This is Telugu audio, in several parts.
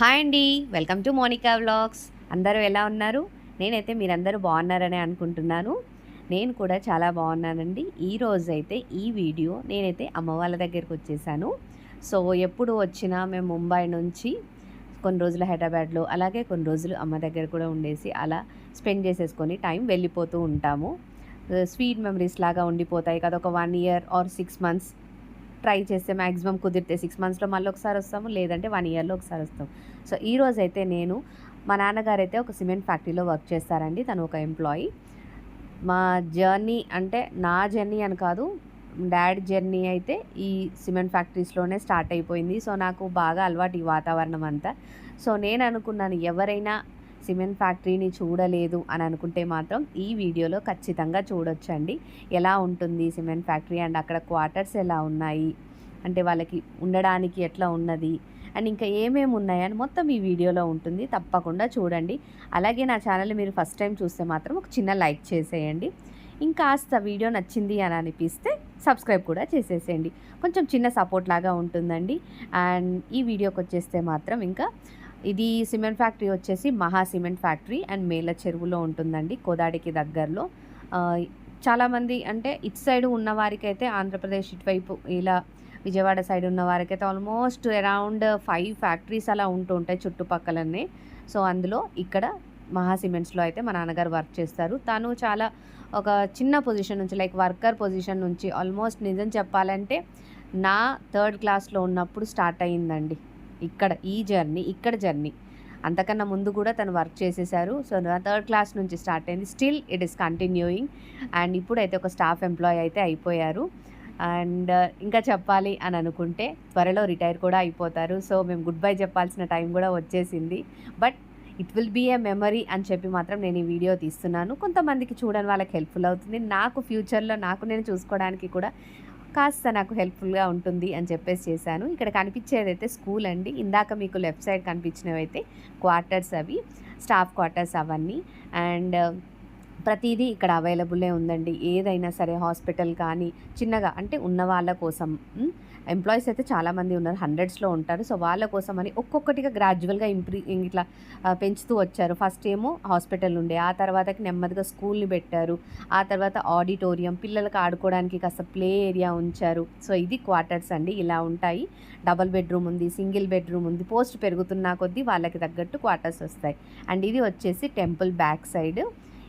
హాయ్ అండి. Welcome to Monica vlogs. అందరూ ఎలా ఉన్నారు? నేనైతే మీరందరూ బాగున్నారని అనుకుంటున్నాను. నేను కూడా చాలా బాగున్నానండి. ఈ రోజైతే అయితే ఈ వీడియో నేనైతే అమ్మ వాళ్ళ దగ్గరికి వచ్చేసాను. సో ఎప్పుడు వచ్చినా మేము ముంబై నుంచి కొన్ని రోజులు హైదరాబాద్లో అలాగే కొన్ని రోజులు అమ్మ దగ్గర కూడా ఉండేసి అలా స్పెండ్ చేసేసుకొని టైం వెళ్ళిపోతూ ఉంటాము. స్వీట్ మెమరీస్ లాగా ఉండిపోతాయి కదా ఒక one year or six months try చేస్తే మ్యాక్సిమం కుదిరితే సిక్స్ మంత్స్లో మళ్ళీ ఒకసారి వస్తాము లేదంటే వన్ ఇయర్లో ఒకసారి వస్తాం. సో ఈ రోజు అయితే నేను మా నాన్నగారు అయితే ఒక సిమెంట్ ఫ్యాక్టరీలో వర్క్ చేస్తారండి. తను ఒక ఎంప్లాయీ. మా జర్నీ అంటే నా జర్నీ అని కాదు డాడీ జర్నీ అయితే ఈ సిమెంట్ ఫ్యాక్టరీస్లోనే స్టార్ట్ అయిపోయింది. సో నాకు బాగా అలవాటు ఈ వాతావరణం అంతా. సో నేను అనుకున్నాను ఎవరైనా సిమెంట్ ఫ్యాక్టరీని చూడలేదు అని అనుకుంటే మాత్రం ఈ వీడియోలో ఖచ్చితంగా చూడొచ్చండి. ఎలా ఉంటుంది సిమెంట్ ఫ్యాక్టరీ అండ్ అక్కడ క్వార్టర్స్ ఎలా ఉన్నాయి? అంటే వాళ్ళకి ఉండడానికి ఎట్లా ఉన్నది? అండ్ ఇంకా ఏమేమి ఉన్నాయని మొత్తం ఈ వీడియోలో ఉంటుంది. తప్పకుండా చూడండి. అలాగే నా ఛానల్ మీరు ఫస్ట్ టైం చూస్తే మాత్రం ఒక చిన్న లైక్ చేసేయండి. ఇంకాస్త వీడియో నచ్చింది అని అనిపిస్తే సబ్స్క్రైబ్ కూడా చేసేసేయండి. కొంచెం చిన్న సపోర్ట్ లాగా ఉంటుందండి. అండ్ ఈ వీడియోకి వచ్చేస్తే మాత్రం ఇంకా ఇది సిమెంట్ ఫ్యాక్టరీ వచ్చేసి మహా సిమెంట్ ఫ్యాక్టరీ అండ్ మేల చెరువులో ఉంటుందండి కోదాడికి దగ్గరలో. చాలామంది అంటే ఇటు సైడ్ ఉన్న వారికైతే ఆంధ్రప్రదేశ్ ఇటువైపు ఇలా విజయవాడ సైడ్ ఉన్న వారికైతే ఆల్మోస్ట్ అరౌండ్ ఫైవ్ ఫ్యాక్టరీస్ అలా ఉంటూ ఉంటాయి చుట్టుపక్కలన్నీ. సో అందులో ఇక్కడ మహా సిమెంట్స్లో అయితే మా నాన్నగారు వర్క్ చేస్తారు. తను చాలా ఒక చిన్న పొజిషన్ నుంచి లైక్ వర్కర్ పొజిషన్ నుంచి ఆల్మోస్ట్ నిజం చెప్పాలంటే నా థర్డ్ క్లాస్లో ఉన్నప్పుడు స్టార్ట్ అయ్యిందండి. ఇక్కడ ఈ జర్నీ ఇక్కడ జర్నీ. అంతకన్నా ముందు కూడా తను వర్క్ చేసేసారు. సో నా థర్డ్ క్లాస్ నుంచి స్టార్ట్ అయింది. Still it is continuing and ఇప్పుడైతే ఒక స్టాఫ్ ఎంప్లాయ్ అయితే అయిపోయారు. అండ్ ఇంకా చెప్పాలి అని అనుకుంటే త్వరలో రిటైర్ కూడా అయిపోతారు. సో మేము గుడ్ బై చెప్పాల్సిన టైం కూడా వచ్చేసింది. But it will be a memory అని చెప్పి మాత్రం నేను ఈ వీడియో తీస్తున్నాను. కొంతమందికి చూడని వాళ్ళకి హెల్ప్ఫుల్ అవుతుంది. నాకు ఫ్యూచర్లో నాకు నేను చూసుకోవడానికి కూడా కాస్త నాకు హెల్ప్ఫుల్గా ఉంటుంది అని చెప్పేసి చేశాను. ఇక్కడ కనిపించేది అయితే స్కూల్ అండి. ఇందాక మీకు లెఫ్ట్ సైడ్ కనిపించినవి అయితే క్వార్టర్స్ అవి స్టాఫ్ క్వార్టర్స్ అవన్నీ. అండ్ ప్రతిదీ ఇక్కడ అవైలబులే ఉందండి. ఏదైనా సరే హాస్పిటల్ కానీ చిన్నగా అంటే ఉన్న వాళ్ళ కోసం ఎంప్లాయీస్ అయితే చాలామంది ఉన్నారు. హండ్రెడ్స్లో ఉంటారు. సో వాళ్ళ కోసం అని ఒక్కొక్కటిగా గ్రాడ్యువల్గా ఇంప్రూ ఇట్లా పెంచుతూ వచ్చారు. ఫస్ట్ ఏమో హాస్పిటల్ ఉండే ఆ తర్వాతకి నెమ్మదిగా స్కూల్ని పెట్టారు. ఆ తర్వాత ఆడిటోరియం పిల్లలకు ఆడుకోవడానికి కాస్త ప్లే ఏరియా ఉంచారు. సో ఇది క్వార్టర్స్ అండి. ఇలా ఉంటాయి. డబల్ బెడ్రూమ్ ఉంది సింగిల్ బెడ్రూమ్ ఉంది. పోస్ట్ పెరుగుతున్న కొద్దీ వాళ్ళకి తగ్గట్టు క్వార్టర్స్ వస్తాయి. అండ్ ఇది వచ్చేసి టెంపుల్ బ్యాక్ సైడ్.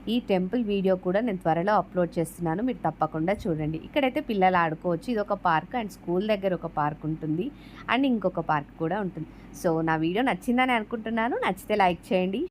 ఈ టెంపుల్ వీడియో కూడా నేను త్వరలో అప్లోడ్ చేస్తున్నాను మీరు తప్పకుండా చూడండి. ఇక్కడైతే పిల్లలు ఆడుకోవచ్చు. ఇది ఒక పార్క్ అండ్ స్కూల్ దగ్గర ఒక పార్క్ ఉంటుంది. అండ్ ఇంకొక పార్క్ కూడా ఉంటుంది. సో నా వీడియో నచ్చిందని అనుకుంటున్నాను. నచ్చితే లైక్ చేయండి.